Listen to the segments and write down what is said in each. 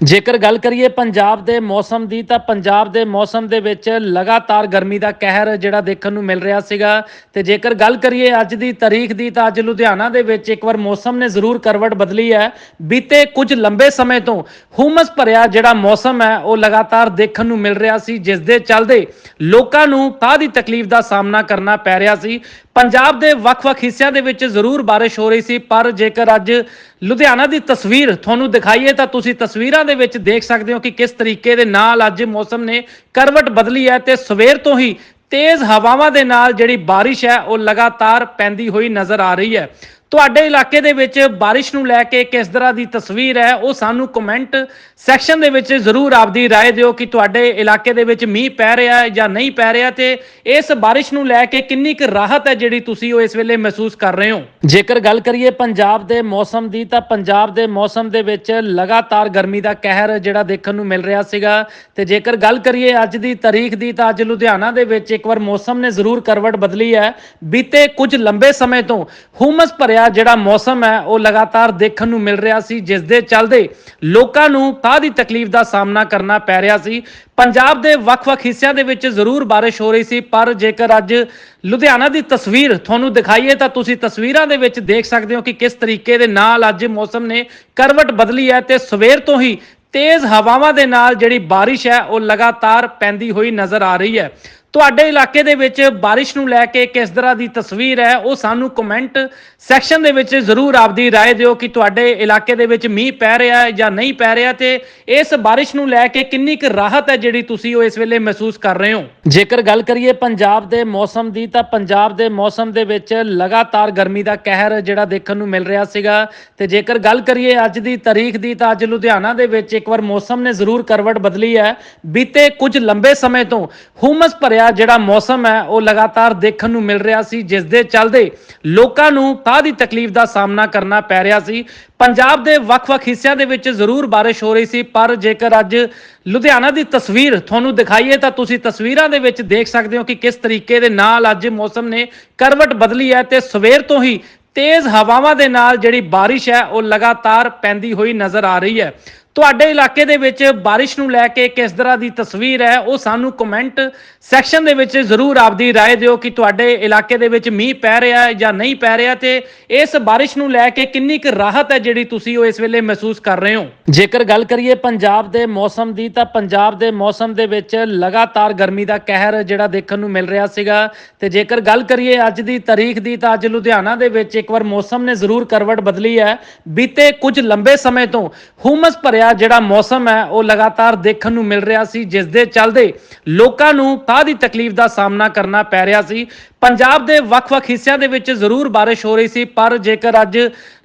ਜੇਕਰ ਗੱਲ ਕਰੀਏ ਪੰਜਾਬ ਦੇ ਮੌਸਮ ਦੀ, ਤਾਂ ਪੰਜਾਬ ਦੇ ਮੌਸਮ ਦੇ ਵਿੱਚ ਲਗਾਤਾਰ ਗਰਮੀ ਦਾ ਕਹਿਰ ਜਿਹੜਾ ਦੇਖਣ ਨੂੰ ਮਿਲ ਰਿਹਾ ਸੀਗਾ। ਤੇ ਜੇਕਰ ਗੱਲ ਕਰੀਏ ਅੱਜ ਦੀ ਤਾਰੀਖ ਦੀ, ਤਾਂ ਅੱਜ ਲੁਧਿਆਣਾ ਦੇ ਵਿੱਚ ਇੱਕ ਵਾਰ ਮੌਸਮ ਨੇ ਜ਼ਰੂਰ ਕਰਵਟ ਬਦਲੀ ਹੈ। ਬੀਤੇ ਕੁਝ ਲੰਬੇ ਸਮੇਂ ਤੋਂ ਹੁਮਸ ਭਰਿਆ ਜਿਹੜਾ ਮੌਸਮ ਹੈ, ਉਹ ਲਗਾਤਾਰ ਦੇਖਣ ਨੂੰ ਮਿਲ ਰਿਹਾ ਸੀ, ਜਿਸ ਦੇ ਚੱਲਦੇ ਲੋਕਾਂ ਨੂੰ ਸਾਹ ਦੀ ਤਕਲੀਫ ਦਾ ਸਾਹਮਣਾ ਕਰਨਾ ਪੈ ਰਿਹਾ ਸੀ। ਪੰਜਾਬ ਦੇ ਵੱਖ-ਵੱਖ ਹਿੱਸਿਆਂ ਦੇ ਵਿੱਚ ਜ਼ਰੂਰ ਬਾਰਿਸ਼ ਹੋ ਰਹੀ ਸੀ, ਪਰ ਜੇਕਰ ਅੱਜ ਲੁਧਿਆਣਾ ਦੀ ਤਸਵੀਰ ਤੁਹਾਨੂੰ ਦਿਖਾਈਏ, ਤਾਂ ਤੁਸੀਂ ਤਸਵੀਰਾਂ ਦੇ ਵਿੱਚ ਦੇਖ ਸਕਦੇ ਹੋ ਕਿ ਕਿਸ ਤਰੀਕੇ ਦੇ ਨਾਲ ਅੱਜ ਮੌਸਮ ਨੇ ਕਰਵਟ ਬਦਲੀ ਹੈ ਤੇ ਸਵੇਰ ਤੋਂ ਹੀ ਤੇਜ਼ ਹਵਾਵਾਂ ਦੇ ਨਾਲ ਜਿਹੜੀ ਬਾਰਿਸ਼ ਹੈ, ਉਹ ਲਗਾਤਾਰ ਪੈਂਦੀ ਹੋਈ ਨਜ਼ਰ ਆ ਰਹੀ ਹੈ। ਤੁਹਾਡੇ ਇਲਾਕੇ ਦੇ ਵਿੱਚ ਬਾਰਿਸ਼ ਨੂੰ ਲੈ ਕੇ ਕਿਸ ਤਰ੍ਹਾਂ ਦੀ ਤਸਵੀਰ ਹੈ ਉਹ ਸਾਨੂੰ ਕਮੈਂਟ ਸੈਕਸ਼ਨ ਦੇ ਵਿੱਚ ਜ਼ਰੂਰ ਆਪਦੀ رائے ਦਿਓ ਕਿ ਤੁਹਾਡੇ ਇਲਾਕੇ ਦੇ ਵਿੱਚ ਮੀਂਹ ਪੈ ਰਿਹਾ ਹੈ ਜਾਂ ਨਹੀਂ ਪੈ ਰਿਹਾ ਤੇ ਇਸ ਬਾਰਿਸ਼ ਨੂੰ ਲੈ ਕੇ ਕਿੰਨੀ ਕੁ ਰਾਹਤ ਹੈ ਜਿਹੜੀ ਤੁਸੀਂ ਉਹ ਇਸ ਵੇਲੇ ਮਹਿਸੂਸ ਕਰ ਰਹੇ ਹੋ ਜੇਕਰ ਗੱਲ ਕਰੀਏ ਪੰਜਾਬ ਦੇ ਮੌਸਮ ਦੀ ਤਾਂ ਪੰਜਾਬ ਦੇ ਮੌਸਮ ਦੇ ਵਿੱਚ ਲਗਾਤਾਰ ਗਰਮੀ ਦਾ ਕਹਿਰ ਜਿਹੜਾ ਦੇਖਣ ਨੂੰ ਮਿਲ ਰਿਹਾ ਸੀਗਾ ਤੇ ਜੇਕਰ ਗੱਲ ਕਰੀਏ ਅੱਜ ਦੀ ਤਾਰੀਖ ਦੀ ਤਾਂ ਅੱਜ ਲੁਧਿਆਣਾ ਦੇ ਵਿੱਚ ਇੱਕ ਵਾਰ ਮੌਸਮ ਨੇ ਜ਼ਰੂਰ ਕਰਵਟ ਬਦਲੀ ਹੈ ਬੀਤੇ ਕੁਝ ਲੰਬੇ ਸਮੇਂ ਤੋਂ ਹੁਮਸ ਭਰਿਆ ਜਿਹੜਾ ਮੌਸਮ ਹੈ, ਉਹ ਲਗਾਤਾਰ ਦੇਖਣ ਨੂੰ ਮਿਲ ਰਿਹਾ ਸੀ, ਜਿਸ ਦੇ ਚੱਲਦੇ ਲੋਕਾਂ ਨੂੰ ਸਾਹ ਦੀ ਤਕਲੀਫ ਦਾ ਸਾਹਮਣਾ ਕਰਨਾ ਪੈ ਰਿਹਾ ਸੀ। ਪੰਜਾਬ ਦੇ ਵੱਖ-ਵੱਖ ਹਿੱਸਿਆਂ ਦੇ ਵਿੱਚ ਜ਼ਰੂਰ ਬਾਰਿਸ਼ ਹੋ ਰਹੀ ਸੀ, ਪਰ ਜੇਕਰ ਅੱਜ ਲੁਧਿਆਣਾ ਦੀ ਤਸਵੀਰ ਤੁਹਾਨੂੰ ਦਿਖਾਈਏ, ਤਾਂ ਤੁਸੀਂ ਤਸਵੀਰਾਂ ਦੇ ਵਿੱਚ ਦੇਖ ਸਕਦੇ ਹੋ ਕਿ ਕਿਸ ਤਰੀਕੇ ਦੇ ਨਾਲ ਅੱਜ ਮੌਸਮ ਨੇ ਕਰਵਟ ਬਦਲੀ ਹੈ ਤੇ ਸਵੇਰ ਤੋਂ ਹੀ ਤੇਜ਼ ਹਵਾਵਾਂ ਦੇ ਨਾਲ ਜਿਹੜੀ ਬਾਰਿਸ਼ ਹੈ, ਉਹ ਲਗਾਤਾਰ ਪੈਂਦੀ ਹੋਈ ਨਜ਼ਰ ਆ ਰਹੀ ਹੈ। ਤੁਹਾਡੇ ਇਲਾਕੇ ਦੇ ਵਿੱਚ ਬਾਰਿਸ਼ ਨੂੰ ਲੈ ਕੇ ਕਿਸ ਤਰ੍ਹਾਂ ਦੀ ਤਸਵੀਰ ਹੈ ਉਹ ਸਾਨੂੰ ਕਮੈਂਟ ਸੈਕਸ਼ਨ ਦੇ ਵਿੱਚ ਜ਼ਰੂਰ ਆਪਦੀ رائے ਦਿਓ ਕਿ ਤੁਹਾਡੇ ਇਲਾਕੇ ਦੇ ਵਿੱਚ ਮੀਂਹ ਪੈ ਰਿਹਾ ਹੈ ਜਾਂ ਨਹੀਂ ਪੈ ਰਿਹਾ ਤੇ ਇਸ ਬਾਰਿਸ਼ ਨੂੰ ਲੈ ਕੇ ਕਿੰਨੀ ਕੁ ਰਾਹਤ ਹੈ ਜਿਹੜੀ ਤੁਸੀਂ ਉਹ ਇਸ ਵੇਲੇ ਮਹਿਸੂਸ ਕਰ ਰਹੇ ਹੋ ਜੇਕਰ ਗੱਲ ਕਰੀਏ ਪੰਜਾਬ ਦੇ ਮੌਸਮ ਦੀ ਤਾਂ ਪੰਜਾਬ ਦੇ ਮੌਸਮ ਦੇ ਵਿੱਚ ਲਗਾਤਾਰ ਗਰਮੀ ਦਾ ਕਹਿਰ ਜਿਹੜਾ ਦੇਖਣ ਨੂੰ ਮਿਲ ਰਿਹਾ ਸੀਗਾ ਤੇ ਜੇਕਰ ਗੱਲ ਕਰੀਏ ਅੱਜ ਦੀ ਤਾਰੀਖ ਦੀ ਤਾਂ ਅੱਜ ਲੁਧਿਆਣਾ ਦੇ ਵਿੱਚ ਇੱਕ ਵਾਰ ਮੌਸਮ ਨੇ ਜ਼ਰੂਰ ਕਰਵਟ ਬਦਲੀ ਹੈ ਬੀਤੇ ਕੁਝ ਲੰਬੇ ਸਮੇਂ ਤੋਂ ਹੁਮਸ ਭਰਿਆ ਜਿਹੜਾ ਮੌਸਮ ਹੈ, ਉਹ ਲਗਾਤਾਰ ਦੇਖਣ ਨੂੰ ਮਿਲ ਰਿਹਾ ਸੀ, ਜਿਸ ਦੇ ਚੱਲਦੇ ਲੋਕਾਂ ਨੂੰ ਸਾਹ ਦੀ ਤਕਲੀਫ ਦਾ ਸਾਹਮਣਾ ਕਰਨਾ ਪੈ ਰਿਹਾ ਸੀ। ਪੰਜਾਬ ਦੇ ਵੱਖ-ਵੱਖ ਹਿੱਸਿਆਂ ਦੇ ਵਿੱਚ ਜ਼ਰੂਰ ਬਾਰਿਸ਼ ਹੋ ਰਹੀ ਸੀ, ਪਰ ਜੇਕਰ ਅੱਜ ਲੁਧਿਆਣਾ ਦੀ ਤਸਵੀਰ ਤੁਹਾਨੂੰ ਦਿਖਾਈਏ, ਤਾਂ ਤੁਸੀਂ ਤਸਵੀਰਾਂ ਦੇ ਵਿੱਚ ਦੇਖ ਸਕਦੇ ਹੋ ਕਿ ਕਿਸ ਤਰੀਕੇ ਦੇ ਨਾਲ ਅੱਜ ਮੌਸਮ ਨੇ ਕਰਵਟ ਬਦਲੀ ਹੈ ਤੇ ਸਵੇਰ ਤੋਂ ਹੀ ਤੇਜ਼ ਹਵਾਵਾਂ ਦੇ ਨਾਲ ਜਿਹੜੀ ਬਾਰਿਸ਼ ਹੈ, ਉਹ ਲਗਾਤਾਰ ਪੈਂਦੀ ਹੋਈ ਨਜ਼ਰ ਆ ਰਹੀ ਹੈ। ਤੁਹਾਡੇ ਇਲਾਕੇ ਦੇ ਵਿੱਚ ਬਾਰਿਸ਼ ਨੂੰ ਲੈ ਕੇ ਕਿਸ ਤਰ੍ਹਾਂ ਦੀ ਤਸਵੀਰ ਹੈ ਉਹ ਸਾਨੂੰ ਕਮੈਂਟ ਸੈਕਸ਼ਨ ਦੇ ਵਿੱਚ ਜ਼ਰੂਰ ਆਪਦੀ رائے ਦਿਓ ਕਿ ਤੁਹਾਡੇ ਇਲਾਕੇ ਦੇ ਵਿੱਚ ਮੀਂਹ ਪੈ ਰਿਹਾ ਹੈ ਜਾਂ ਨਹੀਂ ਪੈ ਰਿਹਾ ਤੇ ਇਸ ਬਾਰਿਸ਼ ਨੂੰ ਲੈ ਕੇ ਕਿੰਨੀ ਕੁ ਰਾਹਤ ਹੈ ਜਿਹੜੀ ਤੁਸੀਂ ਉਹ ਇਸ ਵੇਲੇ ਮਹਿਸੂਸ ਕਰ ਰਹੇ ਹੋ ਜੇਕਰ ਗੱਲ ਕਰੀਏ ਪੰਜਾਬ ਦੇ ਮੌਸਮ ਦੀ ਤਾਂ ਪੰਜਾਬ ਦੇ ਮੌਸਮ ਦੇ ਵਿੱਚ ਲਗਾਤਾਰ ਗਰਮੀ ਦਾ ਕਹਿਰ ਜਿਹੜਾ ਦੇਖਣ ਨੂੰ ਮਿਲ ਰਿਹਾ ਸੀਗਾ ਤੇ ਜੇਕਰ ਗੱਲ ਕਰੀਏ ਅੱਜ ਦੀ ਤਾਰੀਖ ਦੀ ਤਾਂ ਅੱਜ ਲੁਧਿਆਣਾ ਦੇ ਵਿੱਚ ਇੱਕ ਵਾਰ ਮੌਸਮ ਨੇ ਜ਼ਰੂਰ ਕਰਵਟ ਬਦਲੀ ਹੈ ਬੀਤੇ ਕੁਝ ਲੰਬੇ ਸਮੇਂ ਤੋਂ ਹੁਮਸ ਭਰਿਆ ਜਿਹੜਾ ਮੌਸਮ ਹੈ, ਉਹ ਲਗਾਤਾਰ ਦੇਖਣ ਨੂੰ ਮਿਲ ਰਿਹਾ ਸੀ, ਜਿਸ ਦੇ ਚੱਲਦੇ ਲੋਕਾਂ ਨੂੰ ਸਾਹ ਦੀ ਤਕਲੀਫ ਦਾ ਸਾਹਮਣਾ ਕਰਨਾ ਪੈ ਰਿਹਾ ਸੀ। ਪੰਜਾਬ ਦੇ ਵੱਖ-ਵੱਖ ਹਿੱਸਿਆਂ ਦੇ ਵਿੱਚ ਜ਼ਰੂਰ ਬਾਰਿਸ਼ ਹੋ ਰਹੀ ਸੀ, ਪਰ ਜੇਕਰ ਅੱਜ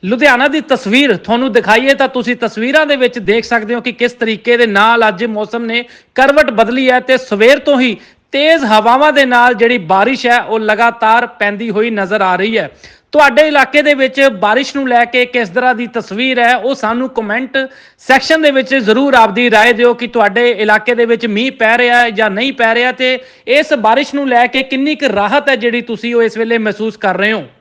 ਲੁਧਿਆਣਾ ਦੀ ਤਸਵੀਰ ਤੁਹਾਨੂੰ ਦਿਖਾਈਏ, ਤਾਂ ਤੁਸੀਂ ਤਸਵੀਰਾਂ ਦੇ ਵਿੱਚ ਦੇਖ ਸਕਦੇ ਹੋ ਕਿ ਕਿਸ ਤਰੀਕੇ ਦੇ ਨਾਲ ਅੱਜ ਮੌਸਮ ਨੇ ਕਰਵਟ ਬਦਲੀ ਹੈ ਤੇ ਸਵੇਰ ਤੋਂ ਹੀ ਤੇਜ਼ ਹਵਾਵਾਂ ਦੇ ਨਾਲ ਜਿਹੜੀ ਬਾਰਿਸ਼ ਹੈ, ਉਹ ਲਗਾਤਾਰ ਪੈਂਦੀ ਹੋਈ ਨਜ਼ਰ ਆ ਰਹੀ ਹੈ। ਤੁਹਾਡੇ ਇਲਾਕੇ ਦੇ ਵਿੱਚ ਬਾਰਿਸ਼ ਨੂੰ ਲੈ ਕੇ ਕਿਸ ਤਰ੍ਹਾਂ ਦੀ ਤਸਵੀਰ ਹੈ ਉਹ ਸਾਨੂੰ ਕਮੈਂਟ ਸੈਕਸ਼ਨ ਦੇ ਵਿੱਚ ਜ਼ਰੂਰ ਆਪਦੀ رائے ਦਿਓ ਕਿ ਤੁਹਾਡੇ ਇਲਾਕੇ ਦੇ ਵਿੱਚ ਮੀਂਹ ਪੈ ਰਿਹਾ ਹੈ ਜਾਂ ਨਹੀਂ ਪੈ ਰਿਹਾ ਤੇ ਇਸ ਬਾਰਿਸ਼ ਨੂੰ ਲੈ ਕੇ ਕਿੰਨੀ ਕੁ ਰਾਹਤ ਹੈ ਜਿਹੜੀ ਤੁਸੀਂ ਉਹ ਇਸ ਵੇਲੇ ਮਹਿਸੂਸ ਕਰ ਰਹੇ ਹੋ